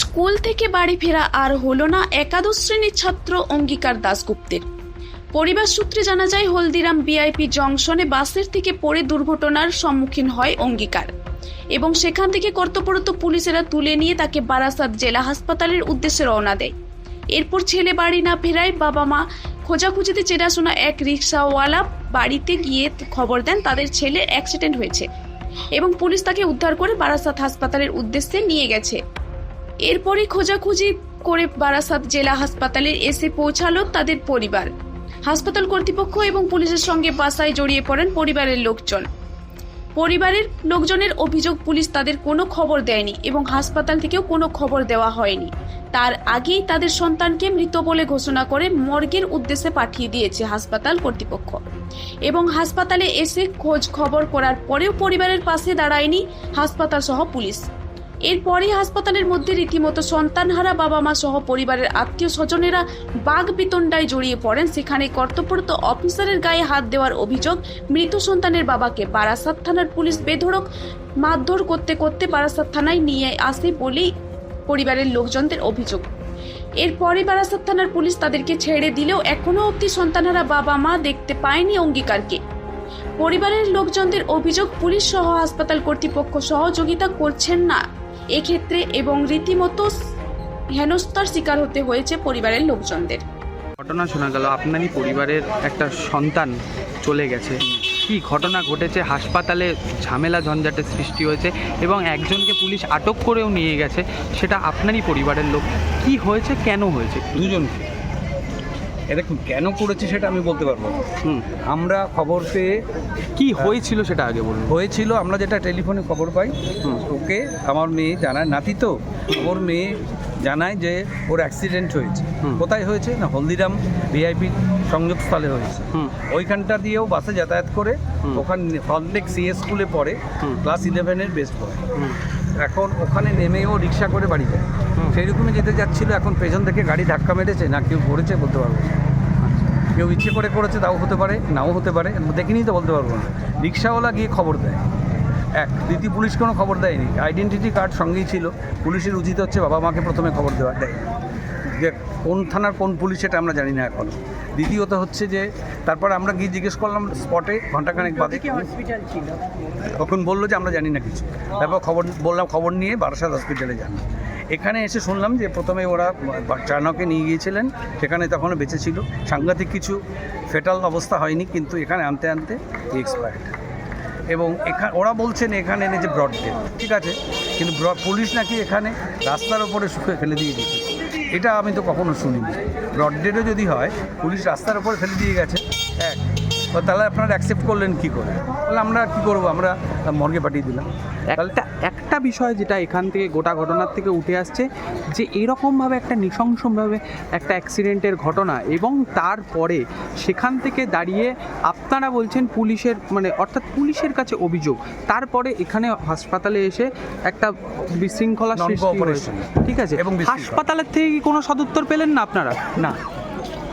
School থেকে বাড়ি ফেরা আর হলো না একাদশ শ্রেণির ছাত্র অঙ্গীকার দাশগুপ্তের। পরিবার সূত্রে জানা যায়, হলদিরাম বিআইপি জংশনে বাসের থেকে পড়ে দুর্ঘটনার সম্মুখীন হয় অঙ্গীকার এবং সেখান থেকে কর্তব্যরত পুলিশেরা তুলে নিয়ে তাকে বারাসাত জেলা হাসপাতালের উদ্দেশ্যে রওনা দেয়। এরপর ছেলে বাড়ি না ফেরায় বাবা মা খোঁজাখুঁজিতে চেনাশোনা এক রিক্সাওয়ালা বাড়িতে গিয়ে খবর দেন তাদের ছেলে অ্যাক্সিডেন্ট হয়েছে এবং পুলিশ তাকে উদ্ধার করে বারাসাত হাসপাতালের উদ্দেশ্যে নিয়ে গেছে। এরপরই খোঁজাখুঁজি করে বারাসাত জেলা হাসপাতালে এসে পৌঁছালো তাদের পরিবার। হাসপাতাল কর্তৃপক্ষ এবং পুলিশের সঙ্গে বাসায় জড়িয়ে পড়েন পরিবারের লোকজন। পরিবারের লোকজনের অভিযোগ, পুলিশ তাদের কোনো খবর দেয়নি এবং হাসপাতাল থেকেও কোনো খবর দেওয়া হয়নি। তার আগেই তাদের সন্তানকে মৃত বলে ঘোষণা করে মর্গের উদ্দেশ্যে পাঠিয়ে দিয়েছে হাসপাতাল কর্তৃপক্ষ। এবং হাসপাতালে এসে খোঁজ খবর করার পরেও পরিবারের পাশে দাঁড়ায়নি হাসপাতাল সহ পুলিশ। এরপরে হাসপাতালের মধ্যে রীতিমতো সন্তানহারা বাবা মা সহ পরিবারের আত্মীয় স্বজনেরা বাঘ বিতণ্ডায় জড়িয়ে পড়েন। সেখানে কর্তব্যরত অফিসারের গায়ে হাত দেওয়ার অভিযোগ মৃত সন্তানের বাবাকে বারাসাত থানার পুলিশ বেধড়ক মারধর করতে করতে বারাসাত থানায় নিয়ে আসে বলেই পরিবারের লোকজনদের অভিযোগ। এরপরে বারাসাত থানার পুলিশ তাদেরকে ছেড়ে দিলেও এখনও অবধি সন্তানহারা বাবা মা দেখতে পায়নি অঙ্গীকারকে। পরিবারের লোকজনদের অভিযোগ পুলিশ সহ হাসপাতাল কর্তৃপক্ষ সহযোগিতা করছেন না। এক্ষেত্রে এবং রীতিমতো হেনস্থার শিকার হতে হয়েছে পরিবারের লোকজনদের। ঘটনা শোনা গেল, আপনারই পরিবারের একটা সন্তান চলে গেছে। কি ঘটনা ঘটেছে? হাসপাতালে ঝামেলা, ঝঞ্ঝাটের সৃষ্টি হয়েছে এবং একজনকে পুলিশ আটক করেও নিয়ে গেছে, সেটা আপনারই পরিবারের লোক। কি হয়েছে? কেন হয়েছে? দুজনকে। এ দেখুন কেন করেছে সেটা আমি বলতে পারব না। হুম আমরা খবর পেয়ে কি হয়েছিল সেটা আগে বলুন হয়েছিল আমরা যেটা টেলিফোনে খবর পাই হুম। ওকে আমার মেয়ে জানায় নাতি তো ওর মেয়ে জানায় যে ওর অ্যাক্সিডেন্ট হয়েছে। কোথায় হয়েছে না হলদিরাম ভিআইপি সংযোগস্থলে হয়েছে হুম ওইখানটা দিয়েও বাসে যাতায়াত করে। ওখানে হলটেক সিএস স্কুলে পড়ে। ক্লাস ইলেভেনের বেস্ট পড়ে হুম এখন ওখানে নেমেও রিক্সা করে বাড়ি যায় হুম। সেই রকমই যেতে যাচ্ছিল এখন পেছন থেকে গাড়ি ধাক্কা মেরেছে না কেউ করেছে বলতে পারব না। কেউ ইচ্ছে করে করেছে তাও হতে পারে নাও হতে পারে দেখিনি তো বলতে পারব না। রিক্সাওয়ালা গিয়ে খবর দেয়। এক দ্বিতীয় পুলিশ কোনো খবর দেয়নি। আইডেন্টিটি কার্ড সঙ্গেই ছিল। পুলিশের উচিত হচ্ছে বাবা মাকে প্রথমে খবর দেওয়া দেয়। যে কোন থানার কোন পুলিশ সেটা আমরা জানি না এখন। দ্বিতীয়ত হচ্ছে যে তারপর আমরা গিয়ে জিজ্ঞেস করলাম স্পটে ঘন্টাখানেক বাদে। তখন বলল যে আমরা জানি না কিছু। তারপর খবর বললাম খবর নিয়ে বারাসাত হসপিটালে যান। এখানে এসে শুনলাম যে প্রথমে ওরা চানকে নিয়ে গিয়েছিলেন, সেখানে তখনও বেঁচে ছিল সাংঘাতিক কিছু ফেটাল অবস্থা হয়নি, কিন্তু এখানে আনতে আনতে এক্সপায়ার্ড এবং এখানে ওরা বলছেন এখানে এনেছে ব্রড ডে ঠিক আছে, কিন্তু পুলিশ নাকি এখানে রাস্তার ওপরে শুকে ফেলে দিয়ে দিয়েছে এটা আমি তো কখনো শুনিনি। ব্রড ডেটও যদি হয়, পুলিশ রাস্তার ওপরে ফেলে দিয়ে গেছে, এক। তাহলে আপনারা অ্যাকসেপ্ট করলেন কি করে? তাহলে আমরা কি করব? আমরা মর্গে পাঠিয়ে দিলাম। একটা একটা বিষয় যেটা এখান থেকে গোটা ঘটনার থেকে উঠে আসছে যে এরকমভাবে একটা নৃশংসভাবে একটা অ্যাক্সিডেন্টের ঘটনা এবং তারপরে সেখান থেকে দাঁড়িয়ে আপনারা বলছেন পুলিশের মানে অর্থাৎ পুলিশের কাছে অভিযোগ তারপরে এখানে হাসপাতালে এসে একটা বিশৃঙ্খলা সৃষ্টি হয়েছে। ঠিক আছে? এবং হাসপাতালের থেকে কি কোনো সদুত্তর পেলেন না আপনারা? না।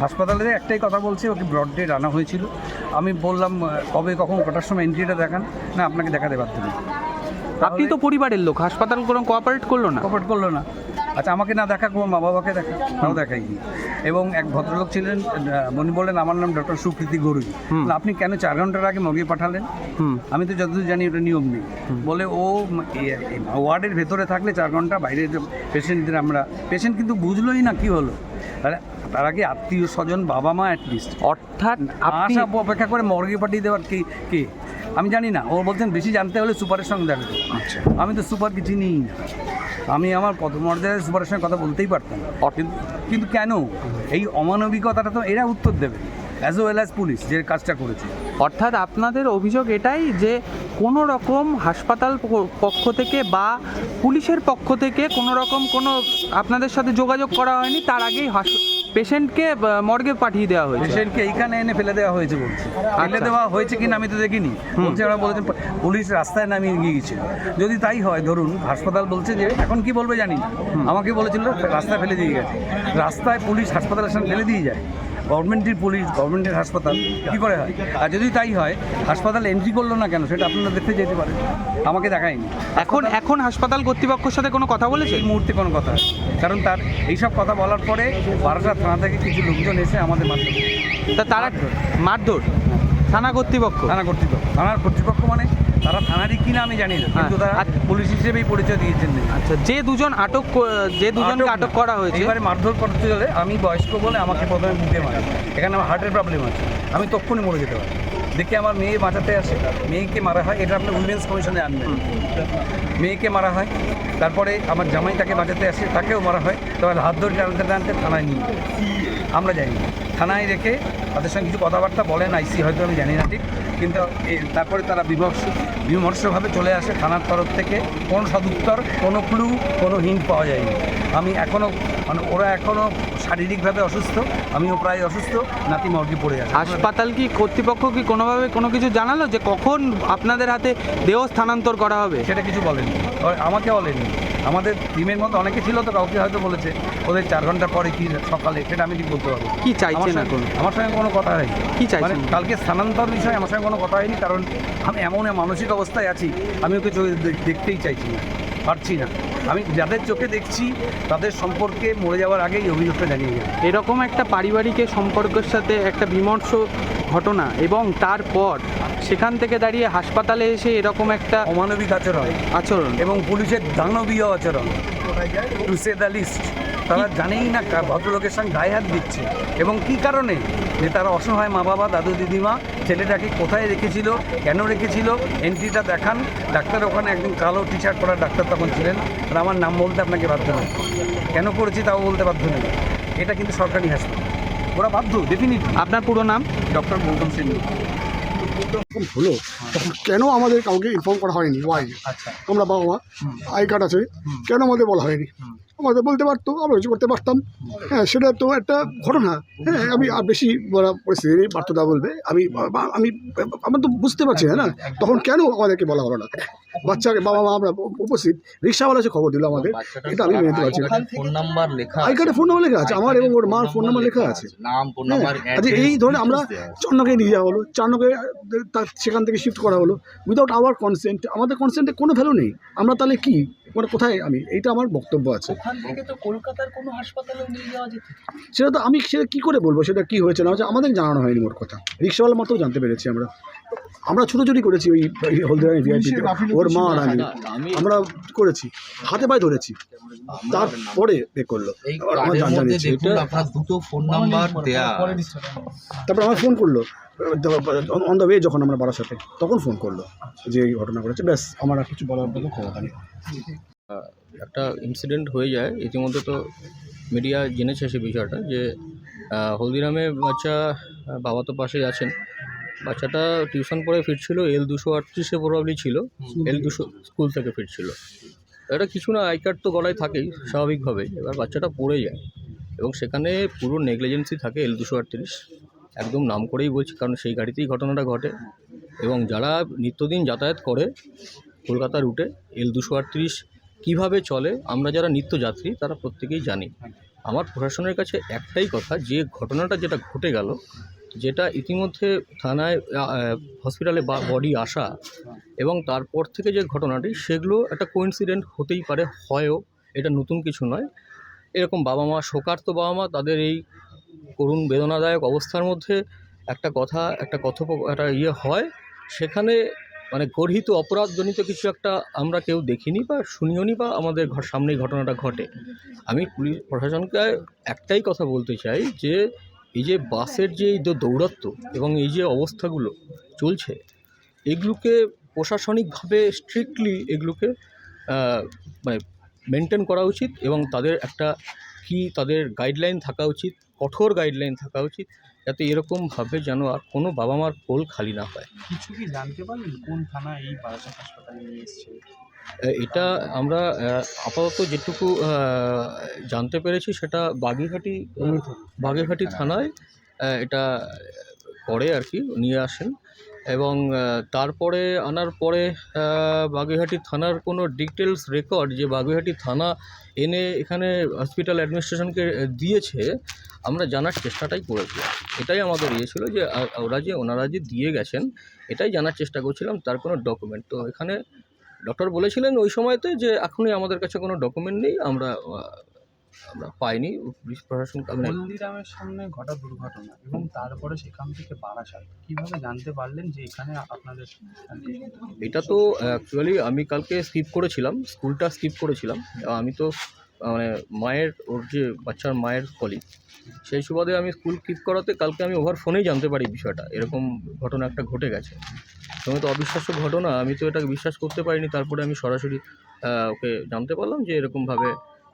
হাসপাতালে একটাই কথা বলছে ওকে ব্রড ডে আনা হয়েছিল। আমি বললাম কবে কখন কটার সময় এন্ট্রিটা দেখান। না আপনাকে দেখাতে পারতেন আপনি তো পরিবারের লোক হাসপাতাল কোনো কোঅপারেট করল না? কপাট করল না। আচ্ছা আমাকে না দেখা কোনো মা বাবাকে দেখা তাও দেখাইনি এবং এক ভদ্রলোক ছিলেন উনি বললেন আমার নাম ডক্টর সুকৃতি গরুই। আপনি কেন চার ঘণ্টার আগে মর্গে পাঠালেন? আমি তো যতদূর জানি ওটা নিয়ম নেই। বলে ও ওয়ার্ডের ভেতরে থাকলে চার ঘণ্টা বাইরে পেশেন্টদের আমরা পেশেন্ট কিন্তু বুঝলোই না কি হলো? তার আগে আত্মীয় স্বজন বাবা মা অ্যাটলিস্ট অর্থাৎ আশা অপেক্ষা করে মর্গে পাঠিয়ে দেওয়ার কি কে? আমি জানি না। ও বলছেন বেশি জানতে হলে সুপারের সঙ্গে দেখা। আচ্ছা। আমি তো সুপারকে চিনিই না আমি আমার পদমর্যাদায় সুপারের সঙ্গে কথা বলতেই পারতাম। কিন্তু কিন্তু কেন? এই অমানবিকতাটা তো এরা উত্তর দেবে অ্যাজ ওয়েল অ্যাজ পুলিশ যে কাজটা করেছে। অর্থাৎ আপনাদের অভিযোগ এটাই যে কোনো রকম হাসপাতাল পক্ষ থেকে বা পুলিশের পক্ষ থেকে কোনো রকম কোনো আপনাদের সাথে যোগাযোগ করা হয়নি তার আগেই পেশেন্টকে মর্গে পাঠিয়ে দেওয়া হয়েছে। পেশেন্টকে এইখানে এনে ফেলে দেওয়া হয়েছে বলছে। ফেলে আচ্ছা। দেওয়া হয়েছে কিনা আমি তো দেখিনি। বলছে ওরা বলেছেন পুলিশ রাস্তায় নামিয়ে নিয়ে গিয়েছিল যদি তাই হয় ধরুন হাসপাতাল বলছে যে এখন কি বলবে জানি না। আমাকে বলেছিল রাস্তায় ফেলে দিয়ে গেছে। রাস্তায় পুলিশ হাসপাতালের সামনে ফেলে দিয়ে যায়। গভর্নমেন্টের পুলিশ গভর্নমেন্টের হাসপাতাল কী করে হয়? আর যদি তাই হয় হাসপাতাল এন্ট্রি করল না কেন? সেটা আপনারা দেখতে যেতে পারেন। আমাকে দেখায়নি। এখন এখন হাসপাতাল কর্তৃপক্ষের সাথে কোনো কথা বলেছে? এই মুহূর্তে কোনো কথা কারণ তার এইসব কথা বলার পরে বারোটা থানা থেকে কিছু লোকজন এসে আমাদের মারধর তা তারা মারধর? থানা কর্তৃপক্ষ? থানা কর্তৃপক্ষ। থানার কর্তৃপক্ষ মানে তারা থানারই কিনা আমি জানি না কিন্তু তারা হ্যাঁ। পুলিশ হিসেবেই পরিচয় দিয়েছেন। আচ্ছা যে দুজন আটক যে দুজনকে আটক করা হয়েছে এবারে মারধর করতে গেলে আমি বয়স্ক বলে আমাকে প্রথমে বুকে মারে। এখানে আমার হার্টের প্রবলেম আছে। আমি তক্ষুনি মরে যেতে পারি। দেখে আমার মেয়ে বাঁচাতে আসে। মেয়েকে মারা হয় এটা আপনি উইমেন্স কমিশনে আনবেন। মেয়েকে মারা হয় তারপরে আমার জামাই তাকে বাঁচাতে আসে তাকেও মারা হয়। তাহলে হাত ধরে টানতে টানতে থানায় নিয়ে। আমরা যাই থানায় রেখে তাদের সঙ্গে কিছু কথাবার্তা বলেন আইসি হয়তো আমি জানি না ঠিক কিন্তু এ- তারপরে তারা বিমর্ষ বিমর্ষভাবে চলে আসে থানার তরফ থেকে। কোনো সদুত্তর কোনো ক্লু কোনো হিন্ট পাওয়া যায়নি। আমি এখনও মানে ওরা এখনও শারীরিকভাবে অসুস্থ আমিও প্রায় অসুস্থ নাতি মর্গে পড়ে আছে। হাসপাতাল কি কর্তৃপক্ষ কি কোনোভাবে কোনো কিছু জানালো যে কখন আপনাদের হাতে দেহ স্থানান্তর করা হবে? সেটা কিছু বলেনি। আমাকে বলেনি। আমাদের টিমের মধ্যে অনেকে ছিল তো কাউকে হয়তো বলেছে। ওদের চার ঘণ্টা পরে কি সকালে সেটা আমি ঠিক বলতে পারব। কি চাইছেন এখন? আমার সঙ্গে কোনো কথা হয়নি কি চাইছেন? মানে কালকে স্থানান্তর বিষয়ে আমার সঙ্গে কোনো কথা হয়নি কারণ আমি এমন মানসিক অবস্থায় আছি আমি ওকে চোখে দেখতেই চাইছি না পারছি না। আমি যাদের চোখে দেখছি তাদের সম্পর্কে মরে যাওয়ার আগেই অভিযোগটা জানিয়ে গেলাম এরকম একটা পারিবারিক সম্পর্কের সাথে একটা বিমর্ষ ঘটনা এবং তারপর সেখান থেকে দাঁড়িয়ে হাসপাতালে এসে এরকম একটা অমানবিক আচরণ আচরণ। এবং পুলিশের দানবীয় আচরণ। টু সে দ্য লিস্ট তারা জানেই না ভদ্রলোকের সঙ্গে গায়ে হাত দিচ্ছে। এবং কি কারণে? যে তারা অসহায় মা বাবা দাদু দিদিমা ছেলেটাকে কোথায় রেখেছিল কেন রেখেছিল এন্ট্রিটা দেখান। ডাক্তার ওখানে একজন কালো টি শার্ট পরা ডাক্তার তখন ছিলেন। আর আমার নাম বলতে আপনাকে বাধ্য নয়। কেন করেছি তাও বলতে বাধ্য নেই এটা কিন্তু সরকারি হাসপাতাল। ওরা বাধ্য ডেফিনিটলি আপনার পুরো নাম? ডক্টর গৌতম সিন্ধু। যখন হলো তখন কেন আমাদের কাউকে ইনফর্ম করা হয়নি? ওয়াই আচ্ছা। আমরা বাবা মা আই কার্ড আছে। কেন আমাদের বলা হয়নি? আমাদের বলতে পারতো আমরা কিছু করতে পারতাম। হ্যাঁ সেটা তো একটা ঘটনা। হ্যাঁ আমি আর বেশি বলা পরিস্থিতি নেই পার্থদা বলবে। আমি আমি আমরা তো বুঝতে পারছি না না? তখন কেন আমাদেরকে বলা হলো না? বাচ্চাকে বাবা মা আমরা উপস্থিত রিক্সাওয়ালা এসে খবর দিল আমাদের এটা আমি মেনে নিতে পারছি না। ফোন নাম্বার লেখা আই কার্ডে ফোন নাম্বার লেখা আছে আমার এবং ওর মার ফোন নাম্বার লেখা আছে। নাম ফোন হ্যাঁ, নাম্বার আচ্ছা এই ধরনের আমরা চন্নকে নিয়ে যাওয়া হলো চন্নকে তার সেখান থেকে শিফট করা হলো। উইদাউট আওয়ার কনসেন্ট আমাদের কনসেন্টে কোনো ভ্যালু নেই। আমরা তাহলে কি? মানে কোথায় আমি? এইটা আমার বক্তব্য আছে। ওখান থেকে তো কলকাতার কোনো হাসপাতালে নিয়ে যাওয়া যেত সেটা তো আমি সেটা কী করে বলব? সেটা কী হয়েছে না হয়েছে আমাদের জানানো হয়নি মোট কথা। রিক্সাওয়ালা মাত্রও জানতে পেরেছি আমরা। আমরা ছোটোছুটি করেছি ওই হলদিরানি ভিআইপিতে ওর মা আর আমি। আমি আমরা করেছি। হাতে পায়ে ধরেছি। তারপরে এ করল। আমার জান জানিয়েছে দেখুন দুটো ফোন নাম্বার দেয়া। তারপর আমার ফোন করল। অন দ্য ওয়ে যখন আমরা বারাসাতে তখন ফোন করল যে এই ঘটনা ঘটেছে। ব্যাস আমার আর কিছু বলার মতো ক্ষমতা নেই। একটা ইনসিডেন্ট হয়ে যায়। ইতিমধ্যে তো মিডিয়া জেনেছে সে বিষয়টা যে হলদিরামে বাচ্চা বাবা তো পাশেই আছেন। বাচ্চাটা টিউশন পড়ে ফিরছিল এল দুশো আটত্রিশে প্রবাবলি ছিল। এল দুশো স্কুল থেকে ফিরছিল। এটা কিছু না আই কার্ড তো গলায় থাকেই স্বাভাবিকভাবেই এবার বাচ্চাটা পড়ে যায় এবং সেখানে পুরো নেগলিজেন্সি থাকে এল দুশো আটত্রিশ। একদম নাম করেই বলছি কারণ সেই গাড়িতেই ঘটনাটা ঘটে। এবং যারা নিত্যদিন যাতায়াত করে কলকাতা রুটে এল দুশো আটত্রিশ কীভাবে চলে, আমরা যারা নিত্যযাত্রী, তারা প্রত্যেকেই জানি। আমার প্রশাসনের কাছে একটাই কথা, যে ঘটনাটা যেটা ঘটে গেল, যেটা ইতিমধ্যে থানায় হসপিটালে বডি আসা এবং তারপর থেকে যে ঘটনাটি, সেগুলো একটা কোইন্সিডেন্ট হতেই পারে, হয়ও, এটা নতুন কিছু নয়। এরকম বাবা মা, শোকার্ত বাবা মা, তাদের এই করুণ বেদনাদায়ক অবস্থার মধ্যে একটা কথা, একটা কথোপ, একটা ইয়ে হয়, সেখানে মানে গর্হিত অপরাধজনিত কিছু একটা আমরা কেউ দেখিনি বা শুনিওনি বা আমাদের ঘর সামনেই ঘটনাটা ঘটে। আমি পুলিশ প্রশাসনকে একটাই কথা বলতে চাই যে, এই যে বাসের যে এই দৌ- দৌরাত্ম্য এবং এই যে অবস্থাগুলো চলছে, এগুলোকে প্রশাসনিকভাবে স্ট্রিক্টলি এগুলোকে মানে মেনটেন করা উচিত এবং তাদের একটা কি তাদের গাইডলাইন থাকা উচিত, কঠোর গাইডলাইন থাকা উচিত যাতে এরকমভাবে যেন আর কোনো বাবা মার কোল খালি না হয়। কিছু কি জানতে পারলেন? কোন থানা এই বারাসাত হাসপাতালে নিয়ে এসছে? এটা আমরা আপাতত যেটুকু জানতে পেরেছি সেটা বাগেঘাটি বাগেরহাটি। থানায় এটা করে আর কি নিয়ে আসেন। এবং তারপরে আনার পরে বাগুইহাটি থানার কোনো ডিটেলস রেকর্ড যে বাগুইহাটি থানা এনে এখানে হসপিটাল অ্যাডমিনিস্ট্রেশনকে দিয়েছে, আমরা জানার চেষ্টাটাই করেছিলাম। এটাই আমাদের ইয়ে ছিল যে ওরা যে ওনারা যে দিয়ে গেছেন, এটাই জানার চেষ্টা করছিলাম, তার কোনো ডকুমেন্ট তো এখানে ডক্টর বলেছিলেন ওই সময়তে যে, এখনই আমাদের কাছে কোনো ডকুমেন্ট নেই, আমরা আমরা পাইনি। পুলিশ প্রশাসন মানে হলদিরামের সামনে ঘটা দুর্ঘটনা এবং তারপরে সেখান থেকে বারাসাত। কীভাবে জানতে পারলেন যে এখানে আপনাদের এটা তো অ্যাকচুয়ালি আমি কালকে স্কিপ করেছিলাম স্কুলটা স্কিপ করেছিলাম। আমি তো মানে মায়ের ওর যে বাচ্চার মায়ের কলিগ সেই সুবাদে আমি স্কুল স্কিপ করাতে কালকে আমি ওভার ফোনেই জানতে পারি বিষয়টা। এরকম ঘটনা একটা ঘটে গেছে। তুমি তো অবিশ্বাস্য ঘটনা আমি তো এটাকে বিশ্বাস করতে পারিনি। তারপরে আমি সরাসরি ওকে জানতে পারলাম যে এরকমভাবে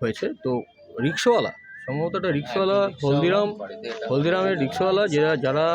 হয়েছে। তো রিক্সাওয়ালা সম্ভবত একটা রিক্সাওয়ালা হলদিরাম হলদিরামের রিক্সাওয়ালা যারা যারা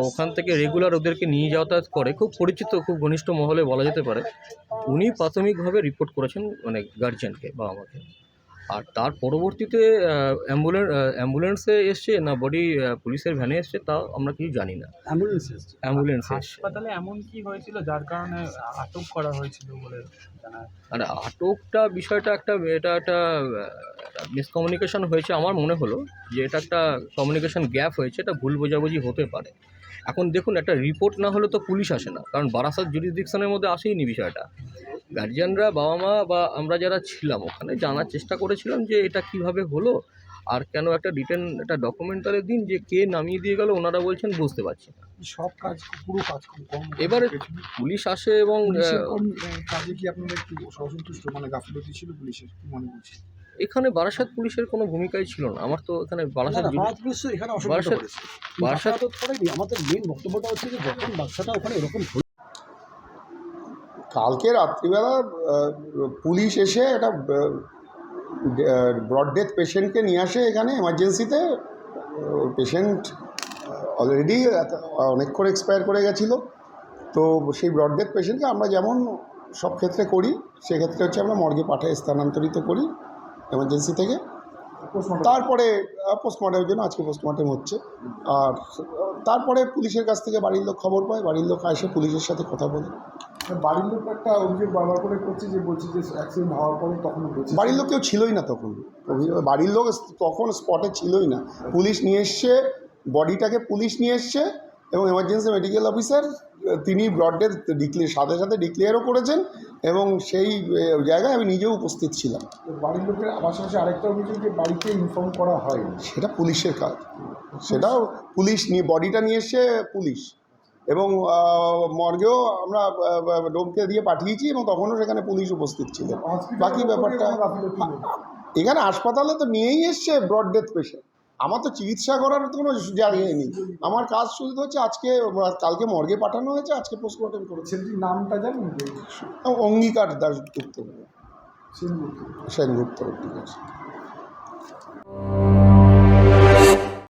ওখান থেকে রেগুলার ওদেরকে নিয়ে যাতায়াত করে খুব পরিচিত খুব ঘনিষ্ঠ মহলে বলা যেতে পারে উনি প্রাথমিকভাবে রিপোর্ট করেছেন মানে গার্জিয়ানকে বাবা মাকে আর তার পরবর্তীতে অ্যাম্বুলেন্স অ্যাম্বুলেন্সে এসছে না বডি পুলিশের ভ্যানে এসছে তা আমরা কিছু জানি না। অ্যাম্বুলেন্স এসছে। অ্যাম্বুলেন্সে হাসপাতালে এমন কি হয়েছিল যার কারণে আটক করা হয়েছিল বলে আর আটকটা বিষয়টা একটা এটা একটা মিসকমিউনিকেশন হয়েছে আমার মনে হলো যে এটা একটা কমিউনিকেশন গ্যাপ হয়েছে এটা ভুল বোঝাবুঝি হতে পারে। এখন দেখুন একটা রিপোর্ট না হলে তো পুলিশ আসে না কারণ বারাসাত জুরিসডিকশনের মধ্যে আসেইনি বিষয়টা। গার্জিয়ানরা বাবা মা বা আমরা যারা ছিলাম ওখানে জানার চেষ্টা করেছিলাম যে এটা কীভাবে হলো আর কেন একটা রিটেন একটা ডকুমেন্টারে দিন যে কে নামিয়ে দিয়ে গেল ওনারা বলছেন বুঝতে পারছি না। সব কাজ পুরো কাজ এবারে পুলিশ আসে এবং কাজে কি আপনারা একটু অসন্তুষ্ট মানে গাফিলতি ছিল পুলিশের? কি মনে করছি এখানে বারাসাত পুলিশের কোনো ভূমিকাই ছিল না। আমার তো এখানে বারাসাত বারাসাত বারাসাত আমাদের মেন বক্তব্যটা হচ্ছে যে যখন বাচ্চাটা ওখানে এরকম কালকে রাত্রিবেলা পুলিশ এসে একটা ব্রড ডেথ পেশেন্টকে নিয়ে আসে এখানে এমার্জেন্সিতে পেশেন্ট অলরেডি অনেকক্ষণ এক্সপায়ার করে গেছিল। তো সেই ব্রড ডেথ পেশেন্টকে আমরা যেমন সব ক্ষেত্রে করি সেক্ষেত্রে হচ্ছে আমরা মর্গে পাঠায় স্থানান্তরিত করি এমার্জেন্সি থেকে। তারপরে পোস্টমর্টমের জন্য আজকে পোস্টমর্টম হচ্ছে। আর তারপরে পুলিশের কাছ থেকে বাড়ির লোক খবর পায় বাড়ির লোক এসে পুলিশের সাথে কথা বলে। বাড়ির লোক একটা অভিযোগ বারবার করে করছে যে বলছে যে অ্যাক্সিডেন্ট হওয়ার পরে তখন বাড়ির লোক কেউ ছিলই না তখন। বাড়ির লোক তখন স্পটে ছিলই না। পুলিশ নিয়ে এসছে বডিটাকে পুলিশ নিয়ে এসছে এবং এমার্জেন্সি মেডিকেল অফিসার তিনি ব্রডডে ডিক্লিয়ার সাথে সাথে ডিক্লেয়ারও করেছেন এবং সেই জায়গায় আমি নিজেও উপস্থিত ছিলাম। বাড়ির লোকের পাশাপাশি আরেকটা অভিযোগ যে বাড়িতে ইনফর্ম করা হয় সেটা পুলিশের কাজ। সেটাও পুলিশ নিয়ে বডিটা নিয়ে এসছে পুলিশ। এবং মর্গেও আমরা ডোমকে দিয়ে পাঠিয়েছি এবং তখনও সেখানে পুলিশ উপস্থিত ছিল বাকি ব্যাপারটা এখানে হাসপাতালে তো নিয়েই এসছে ব্রড ডেথ পেশেন্ট। আমার তো চিকিৎসা করার কোনো জায়গা নেই। আমার কাজ শুধু হচ্ছে আজকে কালকে মর্গে পাঠানো হয়েছে আজকে পোস্টমর্টম করেছে। নামটা জানেন অঙ্গীকার দাসগুপ্ত সেনগুপ্ত সেনগুপ্ত ঠিক আছে।